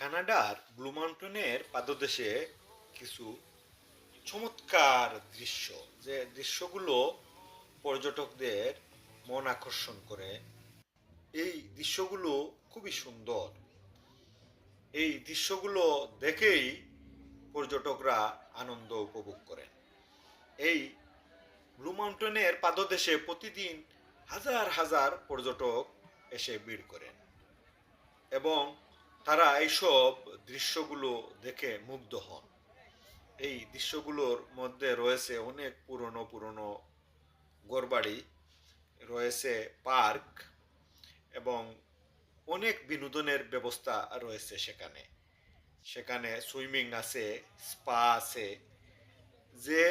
কানাডার ব্লু মাউন্টেনের পাদদেশে কিছু চমৎকার দৃশ্য। যে দৃশ্যগুলো পর্যটকদের মন আকর্ষণ করে। এই দৃশ্যগুলো খুবই সুন্দর। এই দৃশ্যগুলো দেখেই পর্যটকরা আনন্দ উপভোগ করেন। এই ব্লু মাউন্টেনের পাদদেশে প্রতিদিন হাজার হাজার পর্যটক এসে ভিড় করেন। এবং তারা এইসব দৃশ্যগুলো দেখে মুগ্ধ হন। এই দৃশ্যগুলোর মধ্যে রয়েছে অনেক পুরনো পুরনো ঘরবাড়ি, রয়েছে পার্ক এবং অনেক বিনোদনের ব্যবস্থা রয়েছে সেখানে। সেখানে সুইমিং আছে, স্পা আছে। যে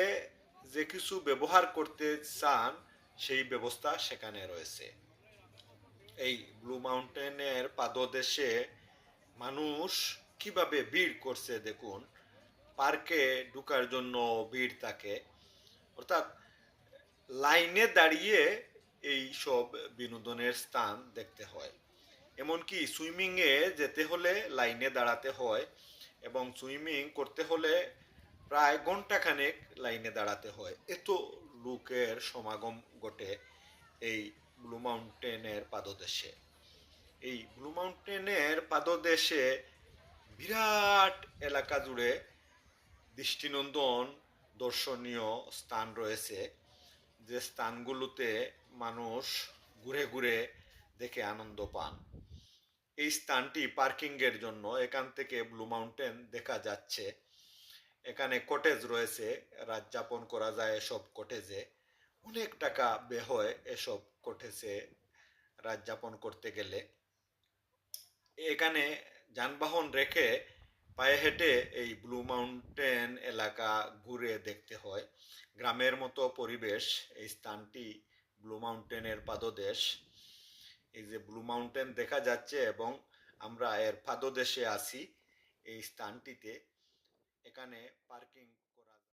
যে কিছু ব্যবহার করতে চান, সেই ব্যবস্থা সেখানে রয়েছে। এই ব্লু মাউন্টেনের পাদদেশে মানুষ কীভাবে ভিড় করছে দেখুন পার্কে ঢুকার জন্য ভিড় থাকে, অর্থাৎ লাইনে দাঁড়িয়ে এই সব বিনোদনের স্থান দেখতে হয়। এমনকি সুইমিংয়ে যেতে হলে লাইনে দাঁড়াতে হয় এবং সুইমিং করতে হলে প্রায় ঘন্টাখানেক লাইনে দাঁড়াতে হয়। এত লোকের সমাগম ঘটে এই ব্লু মাউন্টেনের পাদদেশে। এই ব্লু মাউন্টেনের পাদদেশে বিরাট এলাকা জুড়ে দৃষ্টিনন্দন দর্শনীয় স্থান রয়েছে। যে স্থানগুলোতে মানুষ ঘুরে ঘুরে দেখে আনন্দ পান। এই স্থানটি পার্কিংয়ের জন্য এখান থেকে ব্লু মাউন্টেন দেখা যাচ্ছে। এখানে কটেজ রয়েছে, রাত যাপন করা যায় এসব কটেজে। অনেক টাকা বে হয় এসব কটেজে রাত যাপন করতে গেলে। এখানে যানবাহন রেখে পায়ে হেঁটে এই ব্লু মাউন্টেন এলাকা ঘুরে দেখতে হয়। গ্রামের মতো পরিবেশ, এই স্থানটি ব্লু মাউন্টেনের পাদদেশ। এই যে ব্লু মাউন্টেন দেখা যাচ্ছে এবং আমরা এর পাদদেশে আছি এই স্থানটিতে। এখানে পার্কিং